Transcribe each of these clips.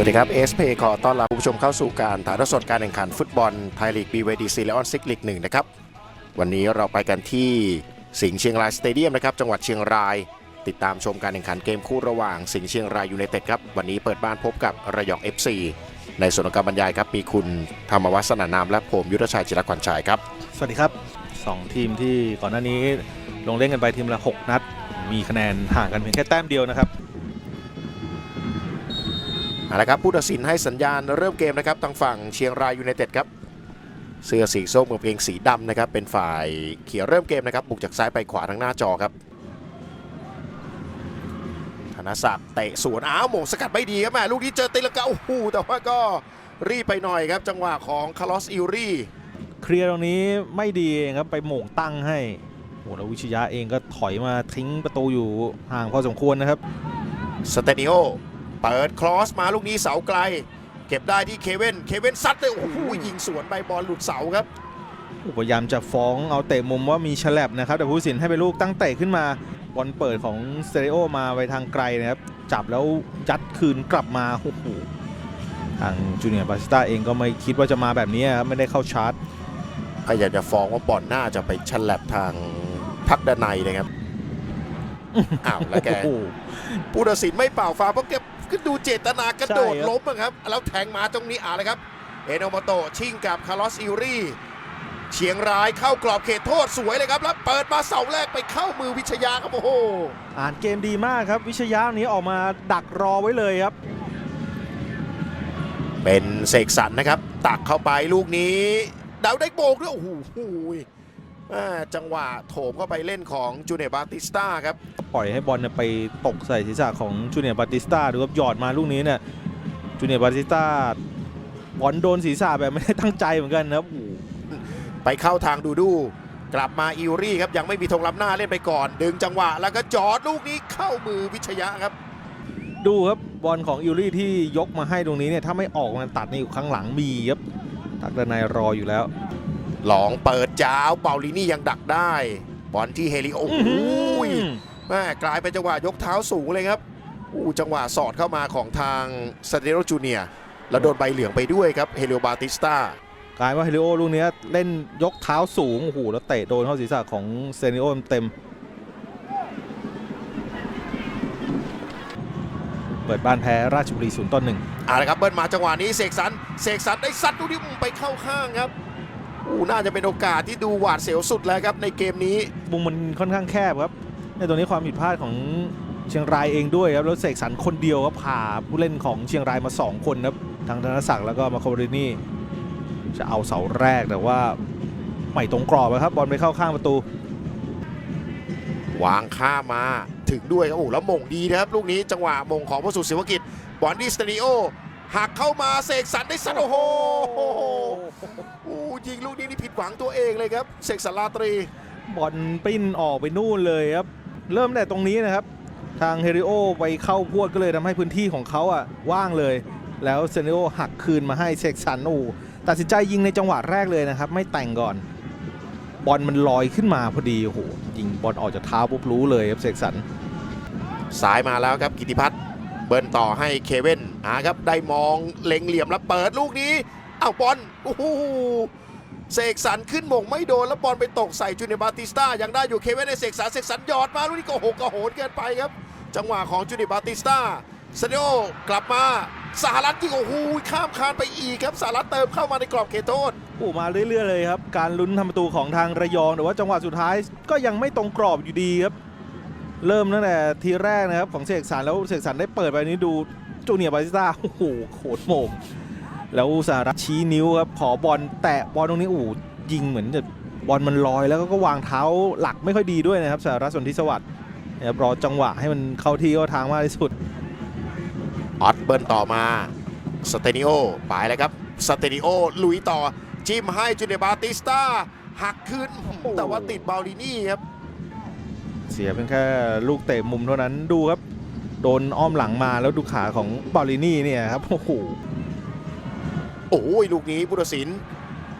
วัสดีครับ SP ขอต้อนรับผู้ชมเข้าสู่การถ่ายทอดสดการแข่งขันฟุตบอลไทยลีก BYDC และออนซิกลีกหนึ่งนะครับ วันนี้เราไปกันที่สิงห์เชียงรายสเตเดียมนะครับจังหวัดเชียงราย ติดตามชมการแข่งขันเกมคู่ระหว่างสิงห์เชียงรายยูไนเต็ดครับวันนี้เปิดบ้านพบกับระยอง FC ในส่วนของการบรรยายครับมีคุณธรรมวัฒน์สนานามและผมยุทธชัยจิรขวัญชัยครับสวัสดีครับสองทีมที่ก่อนหน้านี้ลงเล่นกันไปทีมละ 6 นัด มีคะแนนห่างกันเพียงแค่แต้มเดียวนะครับ เอาละครับผู้ตัดสินให้สัญญาณเริ่มเกมนะครับทางฝั่งเชียงรายยูไนเต็ดครับเสื้อสีส้มกับกางเกงสีดำนะครับเป็นฝ่ายเขียวเริ่มเกมนะครับบุกจากซ้ายไปขวาทางหน้าจอครับธนศักดิ์เตะสวนอ้าวโหมงสกัดไม่ดีครับแม่ลูกนี้เจอตีลังกาโอ้โหแต่ว่าก็รีบไปหน่อยครับ จังหวะของคาร์ลอสอิลรี่เคลียร์ตรงนี้ไม่ดีเองครับ ไปโหม่งตั้งให้โอ้แล้ววิชยะเองก็ถอยมาทิ้งประตูอยู่ห่างพอสมควรนะครับสเตนิโอ เปิดครอสมาลูกนี้เสาไกล เก็บได้ที่เคเว่นเคเว่นซัดเลยโอ้โหยิงสวนไปบอลหลุดเสาครับพยายามจะฟ้องเอาเตะมุมว่ามีฉลับนะครับ แต่ผู้ตัดสินให้เป็นลูกตั้งเตะขึ้นมาบอลเปิดของสเตเรโอมาไปทางไกลนะครับ จับแล้วยัดคืนกลับมาโอ้โหทางจูเนียร์บาสต้าเองก็ไม่คิดว่าจะมาแบบนี้ครับไม่ได้เข้าชาร์จพยายามจะฟ้องว่าบอลน่าจะไปฉลับทางพักด้านในนะครับอ้าวแล้วแกโอ้โหผู้ตัดสินไม่เป่าฟาวล์เพราะแก ก็ดูเจตนากระโดดใช่ครับล้มอะครับ แล้วแทงมาตรงนี้อ่าเลยครับ เอโนโมโตะชิงกับคาร์ลอสอิลรี่เชียงรายเข้ากรอบเขตโทษสวยเลยครับ แล้วเปิดมาเสาแรกไปเข้ามือวิชยาครับโอ้โหอ่านเกมดีมากครับ วิชยะนี้ออกมาดักรอไว้เลยครับ เป็นเสกสรรนะครับ ตักเข้าไปลูกนี้ดาวได้โบกด้วยโอ้โหอ่า จังหวะโถมเข้าไปเล่นของจูเนยร์บาติสตาครับ ปล่อยให้บอลเนี่ยไปตกใส่ศีรษะของจูเนียร์บาติสตาดูครับหยอดมาลูกนี้เนี่ยจูเนียร์บาติสตาบอลโดนศีรษะแบบไม่ได้ตั้งใจเหมือนกันนะครับโอ้โหไปเข้าทางดูดู กลับมาอิวรี่ครับยังไม่มีธงล้ำหน้าเล่นไปก่อน ดึงจังหวะแล้วก็จอดลูกนี้เข้ามือวิชยะครับ ดูครับบอลของอิลลี่ที่ยกมาให้ตรงนี้เนี่ยถ้าไม่ออกมันตัดนี่อยู่ข้างหลังมีครับตักดานายรออยู่แล้วห ลองเปิดจ้าวเปาลินี่ยังดักได้ บอลที่เฮลิโอ้โหแม่กลายเป็นจังหวะยกเท้าสูงเลยครับอู้จังหวะสอดเข้ามาของทางซาเดโรจูเนียแล้วโดนใบเหลืองไปด้วยครับเฮลิโอบาติสตากลายว่าเฮลิโอลูกเนี้ยเล่นยกเท้าสูงโอ้โหแล้วเตะโดนเข้าศีรษะของเซนิโอเต็มๆเปิดบ้านแพ้ราชบุรีศูนย์ต่อหนึ่งเอาละครับเบิ้ลมาจังหวะนี้เสกสรรเสกสรรได้ซัดลูกนี้อืมไปเข้าข้างครับ อู้น่าจะเป็นโอกาสที่ดูหวาดเสียวสุดแล้วครับในเกมนี้มุมมันค่อนข้างแคบครับ ในตรงนี้ความผิดพลาดของเชียงรายเองด้วยครับ แล้วเสกสรรคนเดียวครับพาผู้เล่นของเชียงรายมา 2 คนครับทางธนศักดิ์แล้วก็มาโคบรินี่จะเอาเสาแรกแต่ว่าไม่ตรงกรอบครับบอลไปเข้าข้างประตู วางข้ามมาถึงด้วยครับโอ้โหแล้วหม่งดีนะครับลูกนี้จังหวะหม่งของพระสุศิวกิจบอลดีสเตนิโอ หักเข้ามาเสกสรรได้สันโอ้โหอู้ยิงลูกนี้นี่ผิดหวังตัวเองเลยครับเสกสรรลาตรีบอลปิ้นออกไปนู่นเลยครับ เริ่มแต่ตรงนี้นะครับ ทางเฮริโอไปเข้าพวดก็เลยทำให้พื้นที่ของเขาอะว่างเลย แล้วเซเนโอหักคืนมาให้เซกสันโอ้ตัดสินใจยิงในจังหวะแรกเลยนะครับ ไม่แต่งก่อน บอลมันลอยขึ้นมาพอดีโอ้โหยิงบอลออกจากเท้าปุ๊บรู้เลยครับเสกสรรสายมาแล้วครับกิติพัฒน์ เบิร์นต่อให้เคเว่นอ่าครับได้มองเล็งเหลี่ยมแล้วเปิดลูกนี้เอ้าบอลโอ้โหเสกสรรขึ้นมงไม่โดนแล้วบอลไปตกใส่จูเนียร์บาติสตายังได้อยู่เคเว่นในเสกสรรเสกสรรยอดมาลูกนี้ก็โหกกระโหนเกินไปครับ จังหวะของจูเนียร์บาติสตาซาดิโอกลับมาสหรัฐยิงโอ้โหข้ามคานไปอีกครับสหรัฐเติมเข้ามาในกรอบเขตโทษโอ้มาเรื่อยๆเลยครับ การลุ้นทำประตูของทางระยองแต่ว่าจังหวะสุดท้ายก็ยังไม่ตรงกรอบอยู่ดีครับ เริ่มตั้งแต่ทีแรกนะครับของเสกสรรแล้วเสกสรรได้เปิดไปนี้ดูจูเนียร์บาติสต้าโอ้โหโคตรโหมงแล้วสหรัฐชี้นิ้วครับขอบอลแตะบอลตรงนี้โอ้โหยิงเหมือนจะบอลมันลอยแล้วก็วางเท้าหลักไม่ค่อยดีด้วยนะครับสหรัฐสนธิสวัสดิ์นะครับรอจังหวะให้มันเข้าที่เข้าทางมากที่สุดออตเบิร์นต่อมาสเตนิโอไปแล้วครับสเตนิโอลุยต่อจิ้มให้จูเนียร์บาติสตาหักขึ้นแต่ว่าติดบาลินี่ครับ เสียเป็นแค่ลูกเตะมุมเท่านั้นดูครับ โดนอ้อมหลังมาแล้วดูขาของบอลลินี่เนี่ยครับโอ้โหโอ้ยลูกนี้ผู้ตัดสิน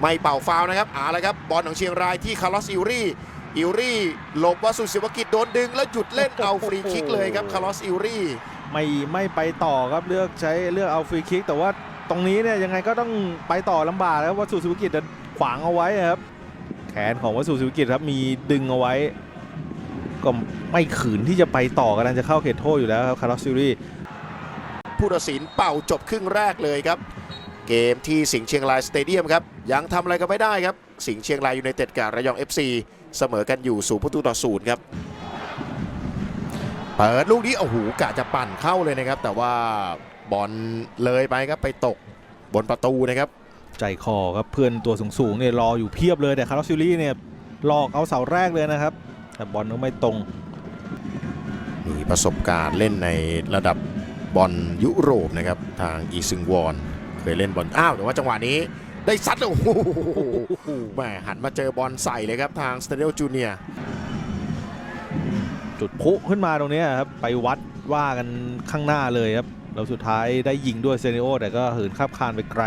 ไม่เป่าฟาวล์นะครับเอาละครับบอลของเชียงรายที่คาร์ลอสอิลรี่อิลรี่หลบวาสุศิวกิจโดนดึง แล้วหยุดเล่นเอาฟรีคิกเลยครับคาร์ลอสอิลรี่ไม่ไม่ไปต่อครับเลือกใช้เลือกเอาฟรีคิก แต่ว่าตรงนี้เนี่ยยังไงก็ต้องไปต่อลำบากแล้ววัสสุสุกิจจะขวางเอาไว้ครับแขนของวัสสุสุกิจครับมีดึงเอาไว้ ก็ไม่ขืนที่จะไปต่อกำลังจะเข้าเขตโทษอยู่แล้วครับคาร์ลอสซิลลี่ผู้ตัดสินเป่าจบครึ่งแรกเลยครับ เกมที่สิงห์เชียงรายสเตเดียมครับยังทำอะไรกันไม่ได้ครับ สิงห์เชียงรายยูไนเต็ดกับระยอง FC เสมอกันอยู่ศูนย์ประตูต่อศูนย์ครับเปิดลูกนี้โอ้โหกะจะปั่นเข้าเลยนะครับ แต่ว่าบอลเลยไปครับไปตกบนประตูนะครับ ใจคอครับเพื่อนตัวสูงๆเนี่ยรออยู่เพียบเลยแต่คาร์ลอสซิลลี่เนี่ยหลอกเอาเสาแรกเลยนะครับ แต่บอลก็ไม่ตรง มีประสบการณ์เล่นในระดับบอลยุโรปนะครับ ทางอีซึงวอนเคยเล่นบอลอ้าวแต่ว่าจังหวะนี้ได้ซัดเลยโอ้โหแหม่หันมาเจอบอลใส่เลยครับทางสเตเดียลจูเนียจุดพลุขึ้นมาตรงเนี้ยครับ ไปวัดว่ากันข้างหน้าเลยครับแล้วสุดท้ายได้ยิงด้วยเซเนโอแต่ก็เหินข้ามคานไปไกล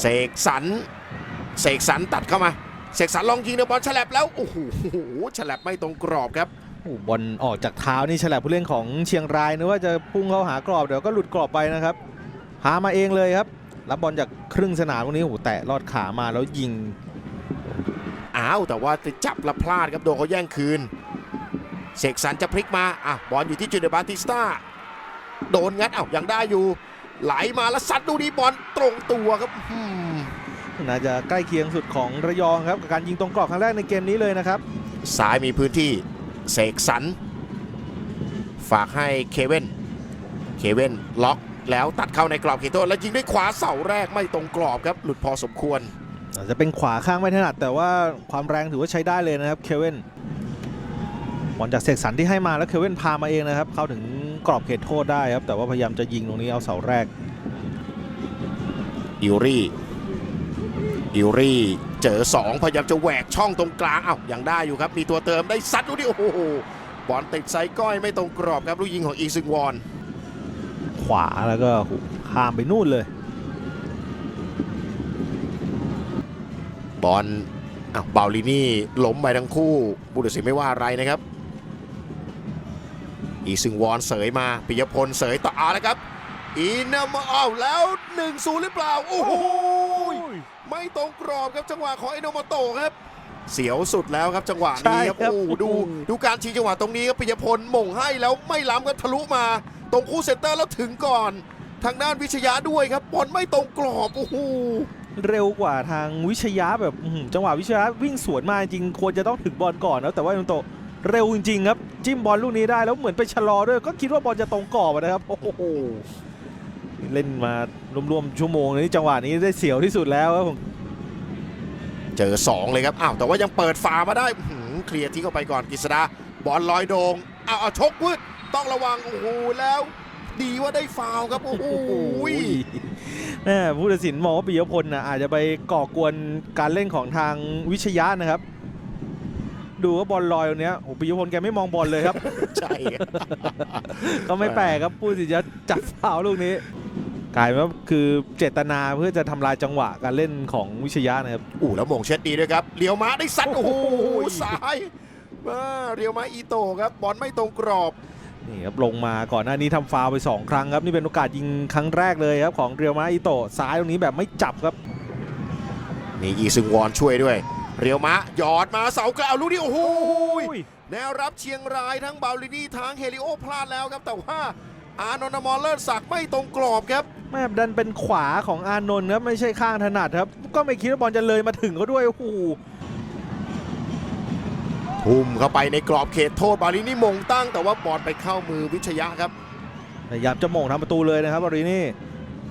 เสกสรรเสกสรรตัดเข้ามา เสกสรรลองยิงเดบอลฉลับแล้วโอ้โหฉลับไม่ตรงกรอบครับโอ้โหบอลออกจากเท้านี่ฉลับผู้เล่นของเชียงรายนึกว่าจะพุ่งเข้าหากรอบเดี๋ยวก็หลุดกรอบไปนะครับหามาเองเลยครับรับบอลจากครึ่งสนามตรงนี้โอ้โหแตะลอดขามาแล้วยิงอ้าวแต่ว่าจะจับและพลาดครับโดนเขาแย่งคืนเสกสรรจะพลิกมาอะบอลอยู่ที่จูเนยร์บาติสตาโดนงัดอ้าวยังได้อยู่ไหลมาแล้วซัดดูดีบอลตรงตัวครับอืม น่าจะใกล้เคียงสุดของระยองครับกับการยิงตรงกรอบครั้งแรกในเกมนี้เลยนะครับซ้ายมีพื้นที่เสกสรรฝากให้เคเว่นเคเว่นล็อกแล้วตัดเข้าในกรอบเขตโทษแล้วยิงด้วยขวาเสาแรกไม่ตรงกรอบครับหลุดพอสมควรอาจจะเป็นขวาข้างไม่ถนัด แต่ว่าความแรงถือว่าใช้ได้เลยนะครับเควินบอลจากเสกสรรที่ให้มาแล้วเควินพามาเองนะครับ เข้าถึงกรอบเขตโทษได้ครับ แต่ว่าพยายามจะยิงตรงนี้เอาเสาแรกอิวรี่ อิวรี่เจอ 2 พยายามจะแหวกช่องตรงกลางอ้าวยังได้อยู่ครับ มีตัวเติมได้ซัดดูดิโอ้โหบอลติดไซก้อยไม่ตรงกรอบครับลูกยิงของอีซึงวอน ขวาแล้วก็ข้ามไปนู่นเลย บอลอ้าวเบาลินี่ล้มไปทั้งคู่บุตรศิลป์ไม่ว่าอะไรนะครับ อีซึงวอนเสยมาปิยพลเสยต่ออาแล้วครับ อีนามาอ้าวแล้ว1-0หรือเปล่า โอ้โห ไม่ตรงกรอบครับจังหวะของไอโนโมโตะครับ เสียวสุดแล้วครับจังหวะนี้ครับใช่ครับ โอ้โหดูดูการชี้จังหวะตรงนี้ครับปิยพลหม่งให้แล้วไม่ล้ำก็ทะลุมา ตรงคู่เซนเตอร์แล้วถึงก่อน ทางด้านวิชยะด้วยครับบอลไม่ตรงกรอบโอ้โห เร็วกว่าทางวิชยะแบบอื้อหือจังหวะวิชยะวิ่งสวนมาจริงควรจะต้องถึงบอลก่อนนะแต่ว่าโนโตะเร็วจริงๆครับ จิ้มบอลลูกนี้ได้แล้วเหมือนไปชะลอด้วย ก็คิดว่าบอลจะตรงกรอบอะนะครับโอ้โห เล่นมารวมๆชั่วโมงนี้จังหวะนี้ได้เสียวที่สุดแล้วครับผมเจอ 2 เลยครับอ้าวแต่ว่ายังเปิดฝามาได้อื้อหือเคลียร์ทิ้งเข้าไปก่อนกฤษดาบอลลอยโดงอ้าวเอาชกวืดต้องระวังโอ้โหแล้ว ดีว่าได้ฟาวล์ครับโอ้โหแม่ผู้ตัดสินมองว่าปิยพลนะอาจจะไปก่อกวนการเล่นของทางวิชยะนะครับ ดูว่าบอลลอยตรงเนี้ยโอ้ปิยพลแกไม่มองบอลเลยครับ ใช่ครับก็ไม่แปลกครับผู้ตัดสินจะจับฟาวล์ลูกนี้ กลายเป็นว่าคือเจตนาเพื่อจะทำลายจังหวะการเล่นของวิชยะนะครับ อู้แล้วหมงเช็ดดีด้วยครับเลียวมาได้ซัดโอ้โหโอ้โหซ้ายมาเรียวมาอีโตครับบอลไม่ตรงกรอบนี่ครับลงมาก่อนหน้านี้ทำฟาวล์ไป 2 ครั้งครับ นี่เป็นโอกาสยิงครั้งแรกเลยครับของเรียวมาอิโตะซ้ายตรงนี้แบบไม่จับครับมีอีซึงวอนช่วยด้วย เรียวมะหยอดมาเสากล่าวลูกนี้โอ้โหแนวรับเชียงรายทั้งบาลินี่ทั้งเฮลิโอพลาดแล้วครับ แต่ว่าอานนท์อมอลเลอร์ศักดิ์ไม่ตรงกรอบครับแม่ดันเป็นขวาของอานนท์ครับไม่ใช่ข้างถนัดครับ ก็ไม่คิดว่าบอลจะเลยมาถึงเขาด้วยโอ้โหทุ่มเข้าไปในกรอบเขตโทษบาลินี่มงตั้งแต่ว่าบอลไปเข้ามือวิชยะครับพยายามจะโหม่งทำประตูเลยนะครับบรินี่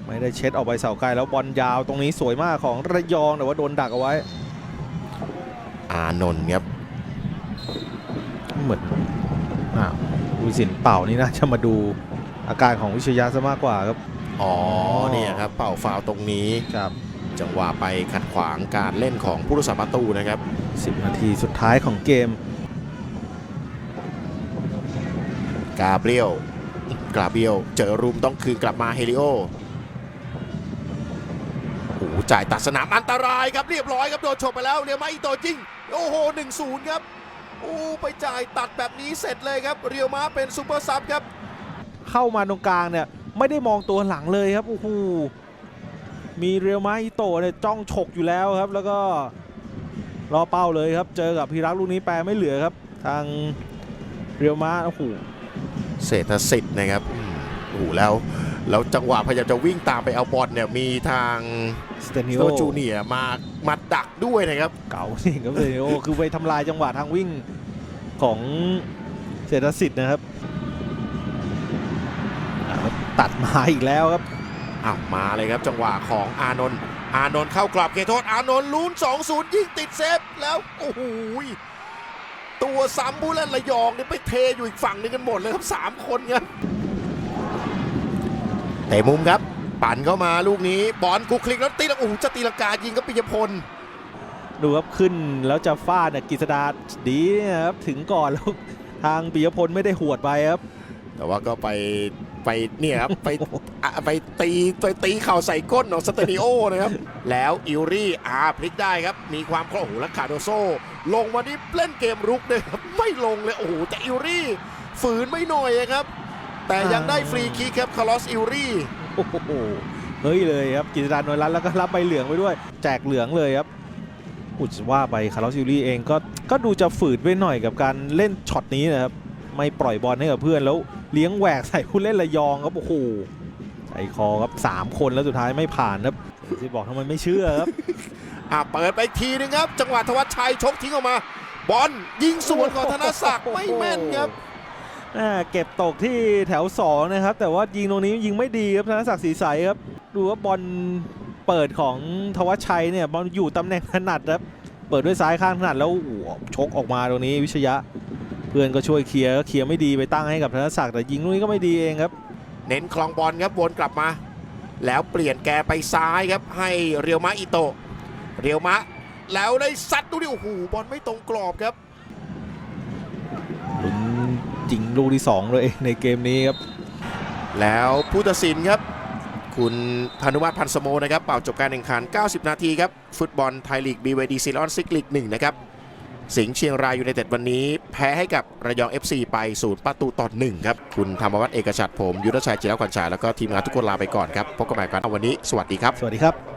ไม่ได้เช็ดออกไปเสาไกลแล้วบอลยาวตรงนี้สวยมากของระยองแต่ว่าโดนดักเอาไว้ อานนท์ครับเหมือนอ้าววิสินเป่านี่นะจะมาดูอาการของวิชยะซะมากกว่าครับ อ๋อเนี่ยครับเป่าฟาวล์ตรงนี้ครับจังหวะไปขัดขวางการเล่นของผู้รักษาประตูนะครับ 10 นาทีสุดท้ายของเกม กาเบรียลกาเบรียลเจอรุมต้องคืนกลับมาเฮลิโอโอ้โหจ่ายตัดสนามอันตรายครับเรียบร้อยครับโดนชมไปแล้วเรียวมาอีโตจริง โอ้โห1-0 ครับโอ้ไปจ่ายตัดแบบนี้เสร็จเลยครับ เรียวมาเป็นซูเปอร์ซับครับ เข้ามาตรงกลางเนี่ย ไม่ได้มองตัวหลังเลยครับโอ้โหมีเรียวมาอิโตะเนี่ยจ้องฉกอยู่แล้วครับ แล้วก็รอเป้าเลยครับ เจอกับพีรักษ์ลูกนี้แปลไม่เหลือครับ ทางเรียวมาโอ้โหเศรษฐสิทธิ์นะครับอืมโอ้โหแล้วแล้วจังหวะพยายามจะวิ่งตามไปเอาบอลเนี่ยมีทางสเตนิสโอโตจูเนียร์มามาดักด้วยนะครับ เก่าจริงครับสเตนิโอคือไปทำลายจังหวะทางวิ่งของเศรษฐสิทธิ์นะครับอ่า ตัดมาอีกแล้วครับอ้าวมาเลยครับจังหวะของอานนท์อานนท์เข้ากรอบเขตโทษอานนท์ลุ้น2-0 ยิงติดเซฟแล้วโอ้โหยตัวซ้ำผู้เล่นระยองนี่ไปเทอยู่อีกฝั่งหนึงกันหมดเลยครับ 3 คนครับเตะมุมครับ ปั่นเข้ามาลูกนี้บอลคุกคลิกแล้วตีละโอ้โหจะตีลงกายิงก็ปิยพลดูครับขึ้นแล้วจะฟาดเนี่ยกฤษดาดีนะครับถึงก่อนแล้วทางปิยพลไม่ได้หวดไปครับ แต่ว่าก็ไปไปเนี่ยครับไปอะไปตีไปตีเข่าใส่ก้นของสเตนิโอนะครับ แล้วอิวรี่อาพลิกได้ครับ มีความโอ้โหแล้วคาโดโซ ลงมานี่เล่นเกมรุกเลยครับ ไม่ลงเลยโอ้โหแต่อิวรี่ฝืนไม่หน่อยครับ แต่ยังได้ฟรีคิกครับคาร์ลอสอิวรี่โอ้โหเฮ้ยเลยครับกฤษดานวยรัตน์แล้วก็รับใบเหลืองไปด้วย แจกเหลืองเลยครับอุจว่าไปคาร์ลอสซิลลี่เองก็ก็ดูจะฝืดไปหน่อยกับการเล่นช็อตนี้นะครับไม่ปล่อยบอลให้กับเพื่อนแล้ว เลี้ยงแหวกใส่ผู้เล่นระยองครับโอ้โหใจคอครับสามคนแล้วสุดท้ายไม่ผ่านครับที่บอกทำไมไม่เชื่อครับอะเปิดไปทีนึงครับ จังหวะธวัชชัยชกทิ้งออกมา บอลยิงสวนของธนศักดิ์ไม่แม่นครับอ่าเก็บตกที่แถว2นะครับ แต่ว่ายิงตรงนี้ยิงไม่ดีครับธนศักดิ์ศรีใสครับ ดูว่าบอลเปิดของทวัชชัยเนี่ยบอลอยู่ตำแหน่งถนัดครับ เปิดด้วยซ้ายข้างถนัดแล้วโอ้โหชกออกมาตรงนี้วิชยะเพื่อนก็ช่วยเคลียร์ก็เคลียร์ไม่ดีไปตั้งให้กับธนศักดิ์แต่ยิงตรงนี้ก็ไม่ดีเองครับ เน้นคลองบอลครับวนกลับมา แล้วเปลี่ยนแกไปซ้ายครับ ให้เรียวมะอิโตะเรียวมะ แล้วได้ซัดดูดิโอ้โหบอลไม่ตรงกรอบครับลุ้นจริงลูกที่2เลยในเกมนี้ครับ แล้วผู้ตัดสินครับ คุณพานุวัฒน์พันธ์สโมนะครับเป่าจบการแข่งขัน 90 นาทีครับ ฟุตบอลไทยลีก BVD ซีรอนซิกลีก1นะครับ สิงห์เชียงรายยูไนเต็ดวันนี้ แพ้ให้กับระยอง FC ไปศูนย์ประตูต่อหนึ่งครับคุณธรรมวัฒน์เอกชัดผม ยุทธชัยจิรขวัญชายแล้วก็ทีมงานทุกคนลาไปก่อนครับพบกันใหม่กันวันนี้ สวัสดีครับ สวัสดีครับ